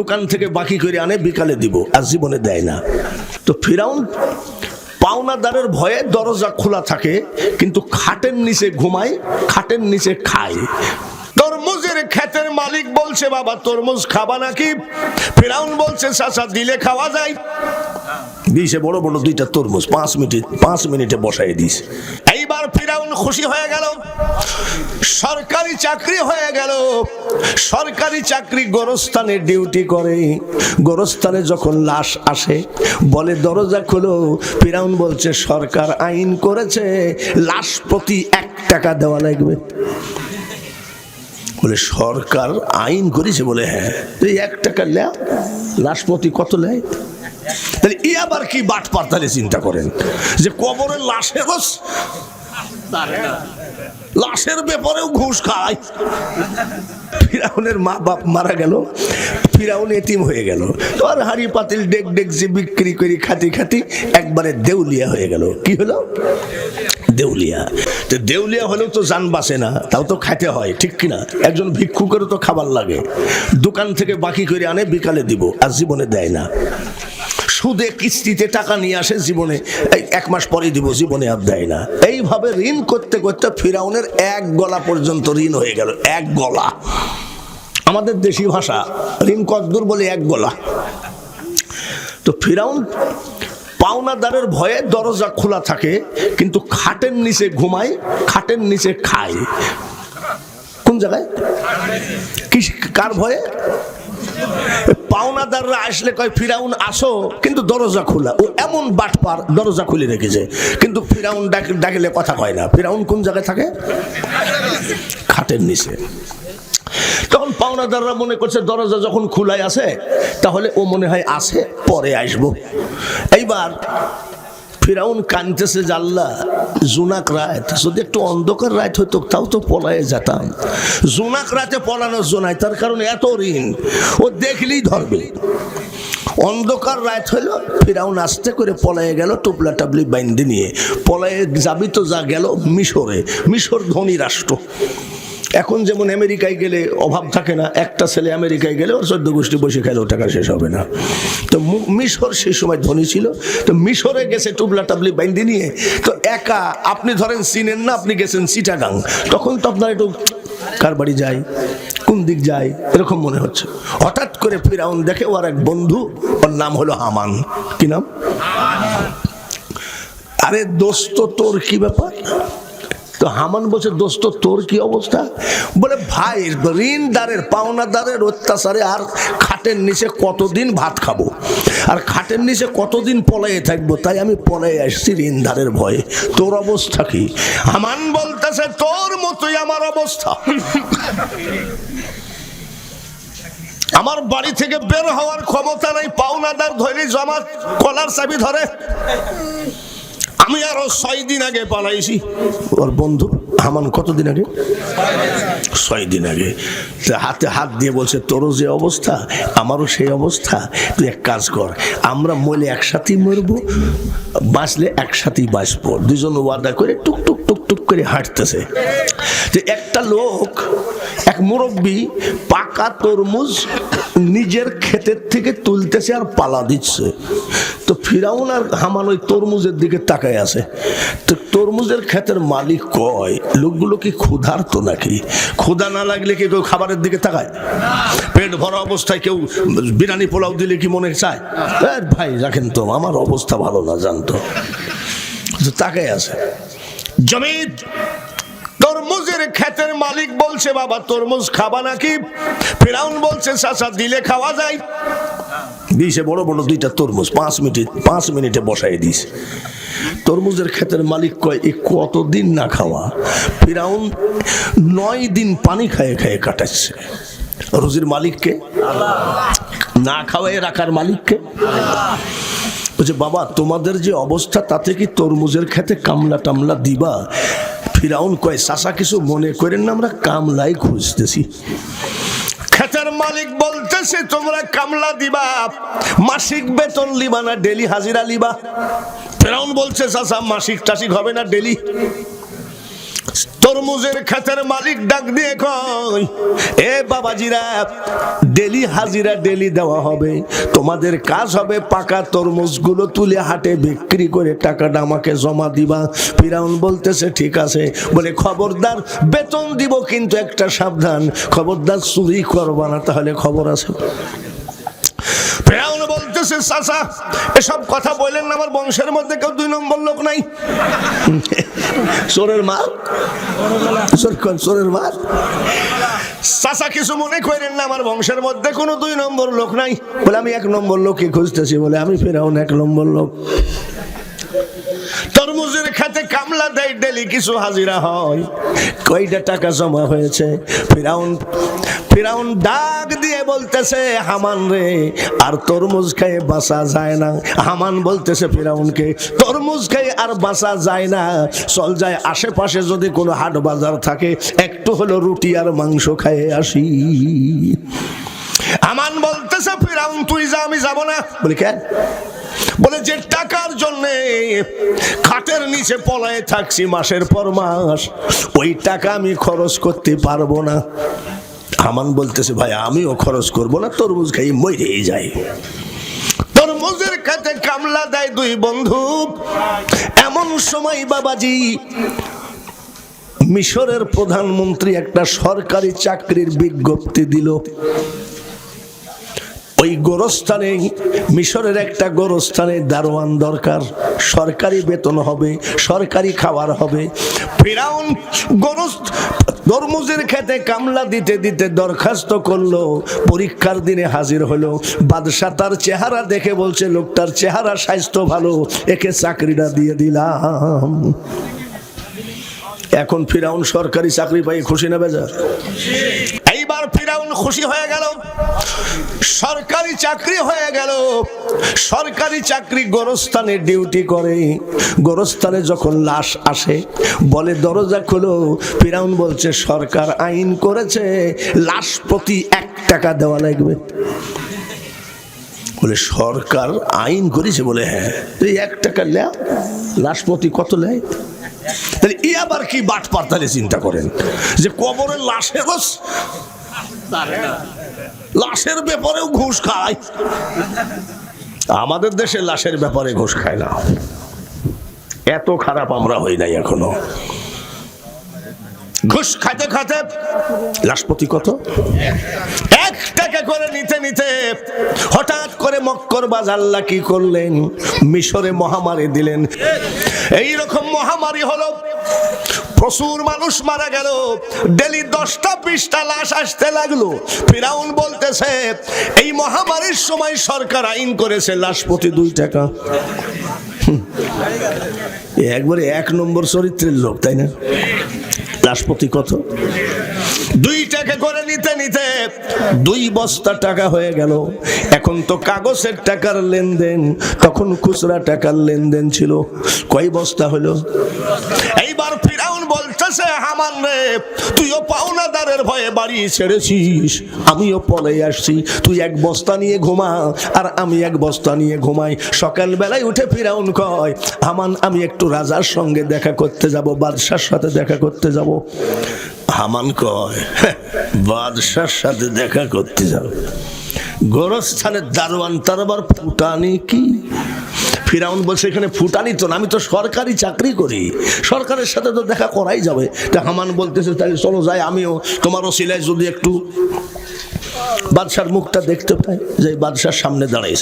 দোকান থেকে বাকি করে আনে, বিকালে দিব, আর জীবনে দেয় না। তো ফিরাউন পাওনাদারের ভয়ে দরজা খোলা থাকে, কিন্তু খাটের নিচে ঘুমায়, খাটের নিচে খায়। তরমুজের ক্ষেতের মালিক বলছে, বাবা, তরমুজ খাবা নাকি? ফিরাউন বলছে, চাচা, দিলে খাওয়া যায়। দিয়েছে বড় বড় দুইটা তরমুজ, পাঁচ মিনিট, পাঁচ মিনিটে বসাই দিস ফিরাউন খুশি হয়ে গেল, সরকারি চাকরি হয়ে গেল, সরকারি চাকরি গোরস্থানে ডিউটি করে। গোরস্থানে যখন লাশ আসে, বলে, দরজা খোলো। ফিরাউন বলছে, সরকার আইন করেছে, লাশ প্রতি এক টাকা দেওয়া লাগবে। বলে, সরকার আইন করেছে? বলে হ্যাঁ। তো এই এক টাকা লেয় লাশ প্রতি কত লেয় তাহলে ই আবার কি বাট পাতালে চিন্তা করেন, যে কবরের লাশের লাশের ব্যাপারেও ঘুষ খায়। ফিরাউনের মা বাপ মারা গেল। ফিরাউন এতিম হয়ে গেল। তো আর হাড়ি পাতিল ডেক ডেক যে বিক্রি করি খাতি খাতি একবারে দেউলিয়া হয়ে গেল। কি হলো? দেউলিয়া। তো দেউলিয়া হলেও তো যান বাঁচে না, তাও তো খাইতে হয়, ঠিক কিনা? একজন ভিক্ষুকেরও তো খাবার লাগে। দোকান থেকে বাকি করে আনে, বিকালে দিব, আর জীবনে দেয় না। সুদে কিস্তিতে টাকা নিয়ে আসে জীবনে। এই এক মাস পরে দিব, জীবনে আর দেয় না। এইভাবে ঋণ করতে করতে ফিরাউনের এক গলা পর্যন্ত ঋণ হয়ে গেল, এক গলা। আমাদের দেশি ভাষা, ঋণ কদ্দুর বলে এক গলা। তো ফিরাউন পাওনাদারের ভয়ে দরজা খোলা থাকে, কিন্তু খাটের নিচে ঘুমায়, খাটের নিচে খায়। জায়গায়? কি কার ভয়ে? পাওনাদাররা আসলে কয়, ফিরাউন, আসো। কিন্তু দরজা খোলা। ও এমন বাটপার দরজা খুলে রেখেছে। কিন্তু ফিরাউন ডাক- ডাকলে কথা কয় না। ফিরাউন কোন জায়গায় থাকে? খাটের নিচে। তখন পাওনাদাররা মনে করছে, দরজা যখন খোলাই আছে, তাহলে ও মনে হয় আসে পরে আসব। এইবার ফিরাউন কানতেছে জাল্লা জুনাক রাত যদি একটু অন্ধকার রাত হইতো, তাও তো পলায়ে যেতাম। জুনাক রাতে পলানোর জোনায়, তার কারণ এত ঋণ। ও দেখলেই ধরবে। অন্ধকার রাত হইল, ফিরাউন আস্তে করে পলায়ে গেল, টুপলা টাবলি বাইন্ডে নিয়ে। পলায়ে যাবি তো যা গেল মিশরে, মিশর ধনী রাষ্ট্র। এখন যেমন আমেরিকায় গেলে অভাব থাকে না একটা ছেলে আমেরিকায় গেলে ওর চোদ্দ গোষ্ঠী বসে খেলেও টাকা শেষ হবে না। তো মিশর সেই সময় ধনী ছিল তো মিশরে গেছে টুবলা টাবলি বাইন্দি নিয়ে তো একা আপনি ধরেন চিনেন না আপনি গেছেন চিটাগাং তখন তো আপনার একটু কার বাড়ি যাই কোন দিক যায় এরকম মনে হচ্ছে। হঠাৎ করে ফিরাউন দেখে ওর এক বন্ধু ওর নাম হলো হামান। কি নাম? আরে দোস্ত তোর কি ব্যাপার? তো হামান বলছে, দোস্ত, তোর কি অবস্থা? বলে, ভাই ঋণদারের পাওনাদারের অত্যাচারে আর খাটের নিচে কতদিন ভাত খাব? আর খাটের নিচে কতদিন পলাইয়ে থাকব? তাই আমি পলাই আসছি ঋণদারের ভয়ে। তোর অবস্থা কি? হামান বলতেছে, তোর মতোই আমার অবস্থা। আমার বাড়ি থেকে বের হওয়ার ক্ষমতা নাই, পাওনাদার ধরে জমা কলার চাবি ধরে। আমি আরও ছয় দিন আগে পালাইছি। ওর বন্ধু, হামান কতদিন আগে? ছয় দিন আগে। হাতে হাত দিয়ে বলছে, তোরও যে অবস্থা, আমারও সেই অবস্থা। তুই এক কাজ কর, আমরা মলে একসাথেই মরবো, বাঁচলে একসাথেই বাঁচবো। দুজন ওয়াদা করে টুক টুক টুক টুক করে হাঁটতেছে। তো একটা লোক মুরব্বী পাকা তরমুজ নিজের ক্ষেতের থেকে তুলতেছে আর পালা দিচ্ছে। তো ফিরাউন আর হামান ওই তরমুজের দিকে তাকায় আছে। তো তরমুজের ক্ষেতের মালিক কয়, লোকগুলো কি ক্ষুধার্ত নাকি? ক্ষুধা না লাগলে কি কেউ খাবারের দিকে তাকায়? পেট ভরা অবস্থায় কেউ বিরিয়ানি পোলাও দিলে কি মনে চায়? ভাই, রাখেন তো, আমার অবস্থা ভালো না, জানতো। তাকায় আছে। জমির তরমুজের ক্ষেতের মালিক বলছে, বাবা, তরমুজ খাবা নাকি? ফেরাউন বলছে, চাচা, দিলে খাওয়া যায়। দিয়েছে বড় বড় দুইটা তরমুজ, পাঁচ মিনিট, পাঁচ মিনিটে বসাই দিয়েছে। তরমুজের ক্ষেতের মালিক কয়, এ কতদিন না খাওয়া? ফেরাউন নয় দিন পানি খায়ে খায়ে কাটাচ্ছে। রুজির মালিককে, না খাওয়াই রাখার মালিককে। বলছে, বাবা, তোমাদের যে অবস্থা, তাতে কি তরমুজের খেতে কামলা টামলা দিবা? ফিরাউন কয় চাষা কিছু মনে করেন না, আমরা কামলাই খুঁজতেছি। খেতার মালিক বলতেছে, তোমরা কামলা দিবা, মাসিক বেতন লিবা না, ডেলি হাজিরা লিবা। ফেরাউন বলছে চাষা মাসিক টাসিক হবে না, ডেলি? তরমুজের খাতের মালিক ডাক দিয়ে কয়, এ বাবাজিরা, ডেলি হাজিরা ডেলি দেওয়া হবে। তোমাদের কাজ হবে পাকা তরমুজগুলো তুলে হাটে বিক্রি করে টাকাটা আমাকে জমা দিবা। ফিরাউন বলতেছে, ঠিক আছে। বলে, খবরদার, বেতন দিব কিন্তু একটা সাবধান। খবরদার চুরি করবা না, তাহলে খবর আছে। ফেরাউন বলতেছে চাচা এসব কথা বললেন না আমার বংশের মধ্যে কেউ, দুই নম্বর লোক নাই। চোরের মাল চোর চোরের মাল চাচা কিছু মনে করেন না আমার বংশের মধ্যে কোনো দুই নম্বর লোক নাই। বলে, আমি এক নম্বর লোককে খুঁজতেছি, বলে, আমি ফেরাউন এক নম্বর লোক। তরমুজের খাতে কামলা দেয়, ডেলি কিছু হাজিরা হয়। কয়টা টাকা জমা হয়েছে? ফিরাউন ফিরাউন ডাক দিয়ে বলতেছে, হামান রে, আর তরমুজ খেয়ে বাঁচা যায় না। হামান বলতেছে ফিরাউনকে, তরমুজ খেয়ে আর বাঁচা যায় না। চল যায় আশেপাশে যদি কোনো হাট বাজার থাকে, একটু হলো রুটি আর মাংস খেয়ে আসি। আমান বলতেছে, ফিরাউন, তুই যা, আমি যাব না। বলি কেন বলে, যে টাকার জন্য খাটের নিচে পলায় থাকছি মাসের পর মাস, ওই টাকা আমি খরচ করতে পারব না। আমান বলতেছে, ভাই, আমিও খরচ করব না, তরমুজ খাই মরেই যাই। তরমুজের খাতে কামলা দেয় দুই বন্ধু। এমন সময় বাবাজি, মিশরের প্রধানমন্ত্রী একটা সরকারি চাকরির বিজ্ঞপ্তি দিল। ওই গোরস্থানে, মিশরের একটা গোরস্থানে দারোয়ান দরকার, সরকারি বেতন হবে, সরকারি খাবার হবে। ফিরাউন গোরস্ত তরমুজের খেতে কামলা দিতে দিতে দরখাস্ত করল। পরীক্ষার দিনে হাজির হলো। বাদশাহ তার চেহারা দেখে বলছে, লোকটার চেহারা স্বাস্থ্য ভালো, একে চাকরিটা দিয়ে দিলাম। এখন ফিরাউন সরকারি চাকরি পাই খুশি না বেজার? এইবার ফিরাউন খুশি হয়ে গেল। সরকারি চাকরি হয়ে গেল। সরকারি চাকরি গোরস্থানে ডিউটি করে। গোরস্থানে যখন লাশ আসে, বলে, দরজা খোলো। ফিরাউন বলছে, সরকার আইন করেছে, লাশ প্রতি এক টাকা দেওয়া লাগবে। বলে, সরকার আইন করেছে? বলে হ্যাঁ। এই এক টাকা লেয় লাশ প্রতি কত লেয় তাহলে ই আবার কি বাট পাতালে চিন্তা করেন যে কবরের লাশের লাশের ব্যাপারেও ঘুষ খায়। আমাদের দেশে লাশের ব্যাপারে ঘুষ খায় না। এত খারাপ আমরা হই নাই এখনও। ঘুষ খাতে খাতে লাশপতি কত? এক টাকা করে নিতে নিতে হঠাৎ করে মক্কর বাজাল্লা কি করলেন? মিশরে মহামারী দিলেন। এই রকম মহামারী হলো প্রচুর মানুষ মারা গেল। ডেলি দশটা, বিশটা লাশ আসতে লাগল। ফিরাউন বলতেছে, এই মহামারীর সময় সরকার আইন করেছে লাশ প্রতি দুই টাকা। একবারে এক নম্বর চরিত্রের লোক, তাই না? লাশপতি কত? দুই টাকা করে নিতে নিতে দুই বস্তা টাকা হয়ে গেল। এখন তো কাগজের টাকার লেনদেন, তখন খুচরা টাকার লেনদেন ছিল। কয় বস্তা হলো? বলতেছে হামান রে। তুইও পাওনাদারের ভয়ে বাড়ি ছেড়েছিস। আমিও পলে আসছি। তুই এক বস্তা নিয়ে ঘুমা আর আমি এক বস্তা নিয়ে ঘুমাই। সকাল বেলায় উঠে ফিরাউন কয় হামান আমি একটু রাজার সঙ্গে দেখা করতে যাব বাদশার সাথে দেখা করতে যাব। হামান কয় "হ্যাঁ, বাদশার সাথে দেখা করতে যাব। গোরস্থানের দারোয়ান তার আবার ফুটানি কি? ফিরাউন বলছে, এখানে ফুটানি তো না, আমি তো সরকারি চাকরি করি। সরকারের সাথে তো দেখা করাই যাবে। তা হামান বলতেছে, তাহলে চলো যাই, আমিও তোমার ওসিলায় যদি একটু বাদশার মুখটা দেখতে পাই। যে বাদশার সামনে দাঁড়াইছে।